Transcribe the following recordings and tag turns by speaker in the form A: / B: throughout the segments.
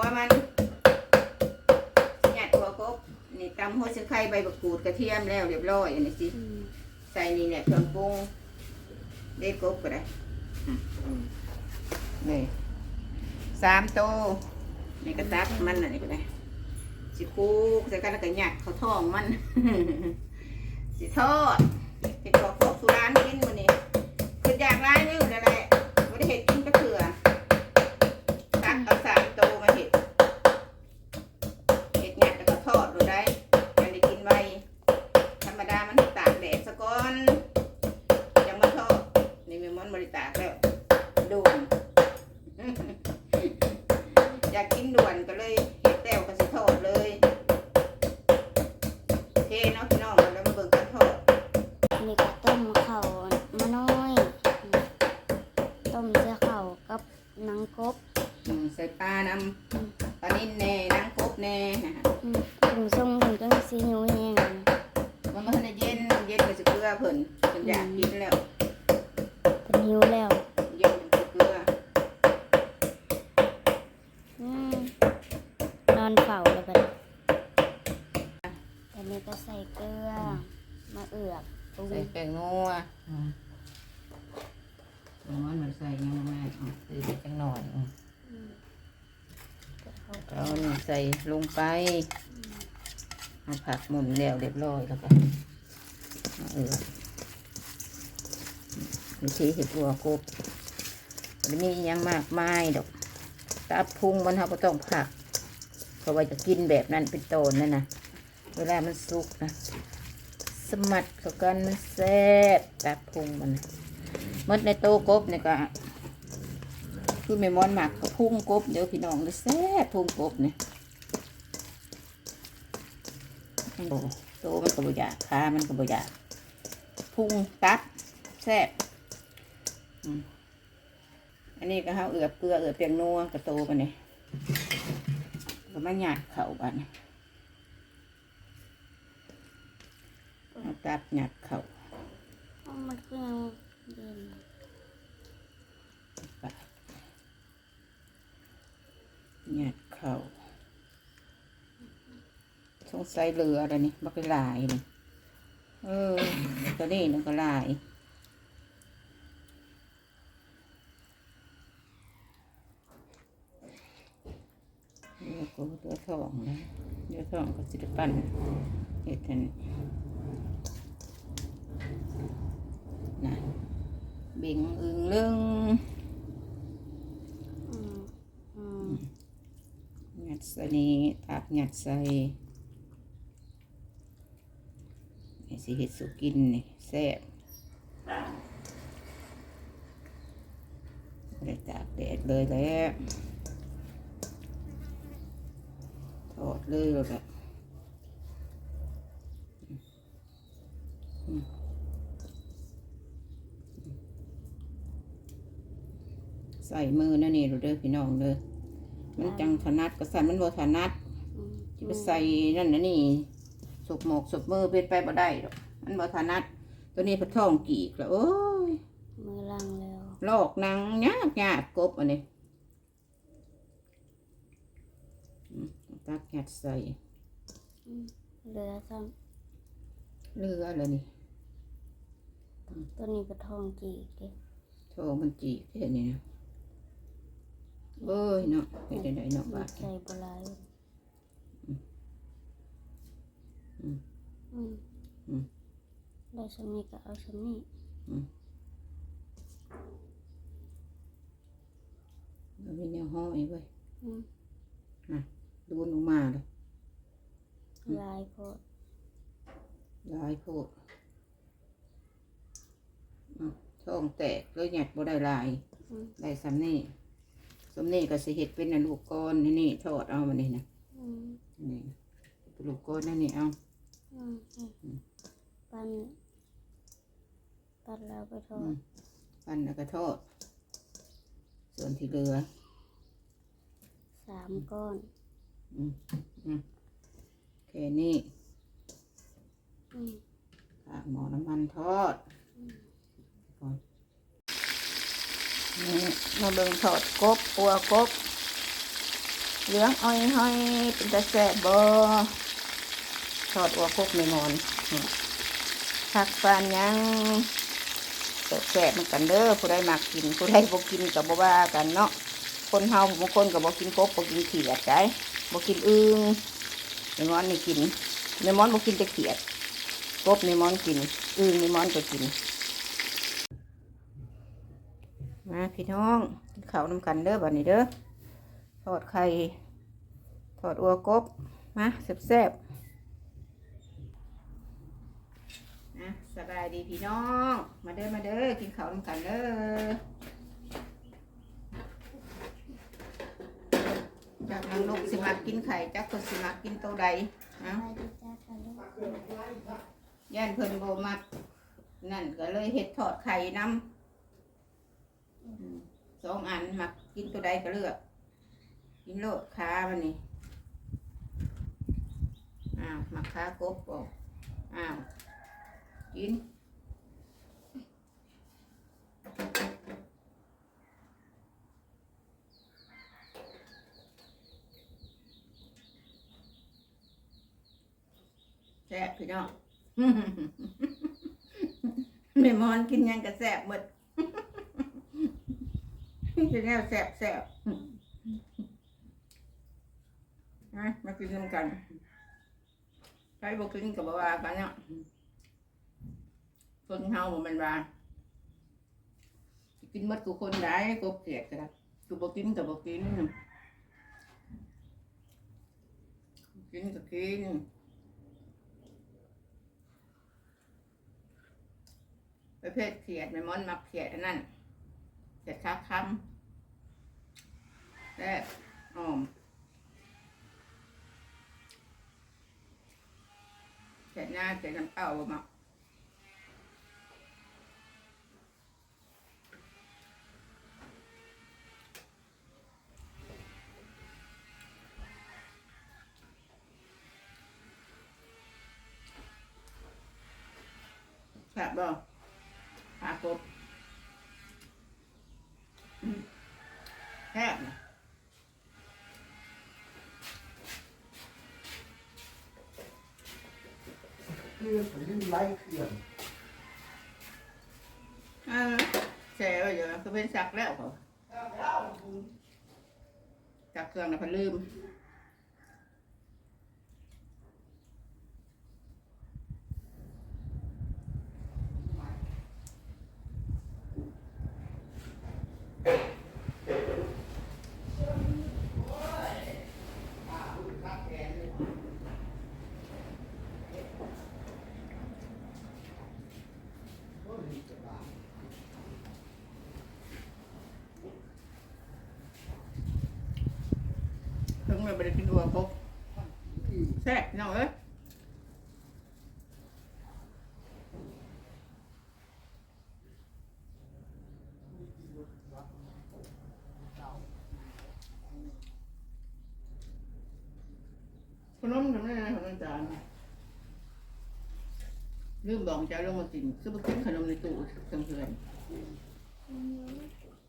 A: หัวมันหยาดอัวกบนี่ตำหัวชิไข่ใบบักกูดกระเทียมแล้วเรียบร้อยอันนี้สิ
B: อืม
A: ใส่นี่เนี่ยเครื่องปรุงเด็ดกบก็ได้อืมนี่สามโตวนี่ก็ตักมันอันนี้ก็ได้สิคูกใส่กันแล้วก็หยัดเขาท้องมัน สิทอดเห็ดกบกบสุรานกินวันนี้คืออยากร้ายนี่นั่นแหละไม่ได้เห็ดกินก็เถื่อตักเอาสามโตวมาเห็ดเห็ดหยัดแล้วก็ทอดดูได้ยังได้กินไว ธรรมดามันตากแดดสะก้อนยังมาทอดนี่มีมันบริตากแล้วด่วน อยา กกินด่วนก็เลยเห็ดแต้วก็สิทอดเลยเทเนาะพี่น้องแล้วมาเบิ่งกันทอด
B: นี่ก็ต้มข้าวมาน้อยอืมต้มเสื้อข้าวกับหนังกบ
A: อืมใส่ปลานำปลานิ่นแน่นางกบแน่นะฮะ
B: อืมถึงทรงถึงจังสีหิวแห้ง
A: มันมาในเย็นเย็นก็จะเกลือเพิ่นจนอยากกินแล้ว
B: เป็นหิวแล้ว
A: เย็นก็เกลือ
B: อืมนอนเฝ้าเลยบัดนี้ตอนนี้ก็ใส่เกลือมาเอือกปรุง
A: ใส่แป้งนัวอืมมันมันใส่ยังไงอ๋อใส่ไปจังหน่อยอืม
B: อืมก็เข้าไป
A: เอานี่ใส่ลงไปเอาผักหมุนแล้วเรียบร้อยแล้วก็เอาเออวิธีเห็ดบัวกบมันมีอิหยังมากมายดอกตับพุงมันเขาก็ต้องผัก เพราะว่าจะกินแบบนั้นเป็นโตนนั่นนะเวลามันสุกนะ สมัดเข้ากันมันแซ่บตับพุงมันนะมดในโตกบเนี่ยก็คือแม่มอนหมักกับพุงกบเดี๋ยวพี่น้องเลยแซ่บพุงกบเนี่ยโอ้โตมันก็บ่อยากขามันก็บ่อยากพุงตับแซ่บอันนี้ก็เฮาเอือบเกลือเอือบเปียงนัวกระโตมันเนี่ยก็มาหยาดเข่าบัดนเอา ตับหยาดเขา
B: เอามันก็ยังเย็น
A: หยาดเข่าสงสัยเรืออะไรนี่บักหลายนี่เออตัวนี้นึงก็ลายเดี๋ยวก็เดือทองนะเดือทองก็สิได้ปั้นเห็ดอันนี้ นะเบ่งอึงเรื่องงัดใส่นี่ตักงัดใส่สิเห็ดสุกินนี่แซ่บได้ตากแดดเลยแล้วทอดเลยแล้วก็อืม ใส่มือนั่นนี่ดูเด้อพี่น้องเด้อมันจังถนัดก็สั่นมันบ่ถนัด
B: อืม
A: สิไปใส่นั่นนะนี่สบหมกสบมือเป็นไปบ่ได้ดอกมันบ่ถนัด ตัวนี้พระท้องกีกแล้วโอ้ย
B: มือลังแล้ว
A: ลอกหนังยากยากกบอันนี้อืมตักยัดใส่
B: อืมเหลือซ้
A: เรือเลยนี่ำ
B: ตัวนี้ก็ทองจีกเด้
A: โทมันจีกแค่นี้นะ เอ้ยเนาะเฮ็ดได้เนาะบาด
B: ใส่บหลาย
A: อืม
B: อืม
A: อืม
B: ได้สำนี้ก็เอาสำนี้
A: มันมีแนวห้อยไว้ย
B: อืม
A: ดูนลงมาเลย
B: ลายโพด
A: ลายโพดอืมท้องแตกเลยหยัดบ่ได้ลาย
B: อืม
A: ได้สำนี่ สำนี่ก็สิเห็ดเป็นนลูกก้อนนี่นี่ทอดเอามานี่นะนี่ลูกก้อนนั่นนี่เอา
B: ปั้นปั้นแล้วไปทอด
A: ปั้นแล้วก็ทอด ส่วนที่เหลือ
B: สามก้อน
A: อืมอืมแค่นี้
B: อืม
A: ขตาหมอน้ำมันทอดก่อนนี่ มาเบิ่งทอดกบปัวกบเหลืองอ้อยห้อยเป็นตะแสบบ่ทอดอัวกบในมอนผักฟานยังแสบแสบมือนกันเด้อผู้ใดมักกินผู้ใดบ่กินกับบ่ว่ากันเนาะคนเฮาบางคนก็บ่กินกบบ่กินเขียดได้บ่กินอึ่งในมอนนี่กินในมอนบ่กินแต่เขียดกบในมอนกินอึ่งในมอนก็กิน มาพี่น้องกินข้าวนำกันเด้อบัดนี้เด้อทอดไข่ทอดอัวกบมาแซ่บๆนะสบายดีพี่น้อง มาเด้อมาเด้อกินข้าวนำกันเด้อจากนางนกสิมักกินไข่จักคนสิมักกินโตวใดนะ
B: ไปดีจ้าค่ะลูก
A: ย่านเพิ่นโบมักนั่นก็เลยเห็ดทอดไข่น้ำอืม สองอันมักกินตัวใดก็เลือก กินโลดขามันนี่อ้าวมักขากบบอกอ้าวกินแซ่บพี่น้องแม่มอนกินยังก็แซ่บหมด จะแนวแซ่บแซ่บนะมากินน้ำกันใครบอกกินกับว่ากันเนาะคนเฮาบ่แมันว่ากินมดกูคนได้กบเกลียดก็ได้กูบอกกินกับบอกกินกินก็กินประเภทเขียดไม่มอนมักเขียดอันนั้นเขียดค้าคำ และอ้อมเสร็จหน้าเสร็จน้ำเปล่าบ่มาแซ่บบ่หากบอืมแซ่บนะ
C: คือผมยังไล่เครื่อง
A: เออแซ่บอยู่ก็เป็นสักแล้วเขาสักเครื่องนะพะลืม ไปได้กินอัวกบแซ่บพี่น้องเอ้ยขนมทำได้ไงขนมจานลืมบอกจะเอาลงมากินคือไปกินขนมในตู้เพื่อน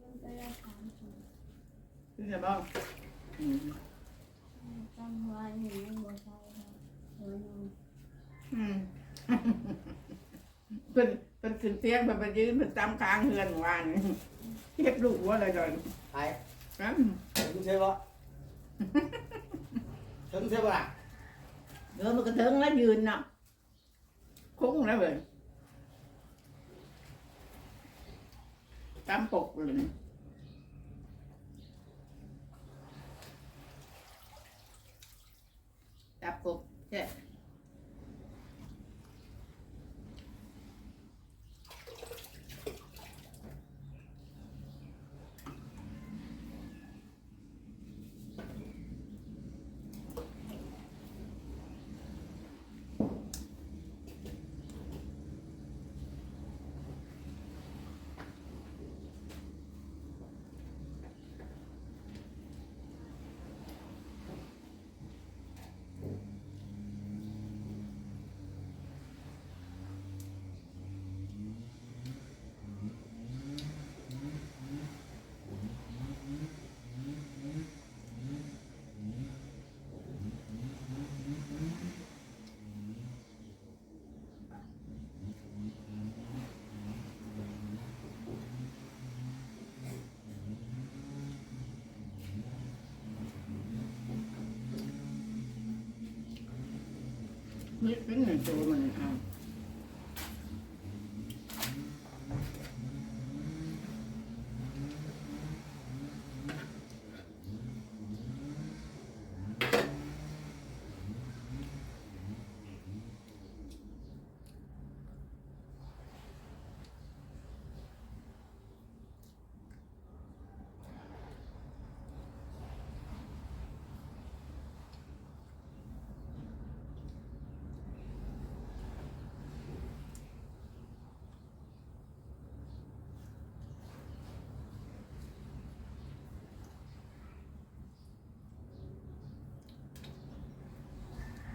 B: มันไปละสามถุง
A: ๆคือไงบ้าง อืม
B: จำไว้หนึ่งไม่บัวใส่ค่ะหัวหนึ่ง
A: อืมเป็นเป็นขึ้นเตียงเป็นไปยืนเป็นตามกลางเฮือนวานเก็บลูกว่าอะไรก่อน
C: ไอ้
A: นะ
C: ถึงใช่ปะถึงใช่ปะ
A: เออมันก็ถึงแล้วยืนเนาะคุ้งแล้วเลยตามปกเลย จับ นี่เป็นหนึ่งตัวมันเอา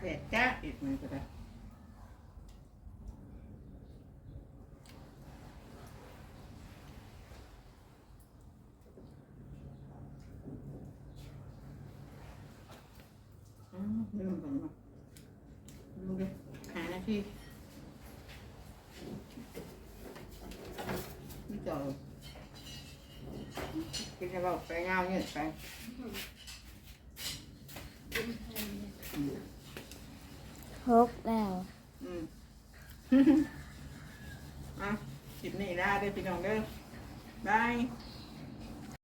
A: แดดจ้าอีกมันก็ได้อืมลืมไปมั้งดูดิหาหน้าที่ไม่จอดกินจะบอกไปเงาเนี่ยไป
B: ค รบแล้ว
A: อืมอะคลิปนี้ลาเด้อพี่น้องเด้อบาย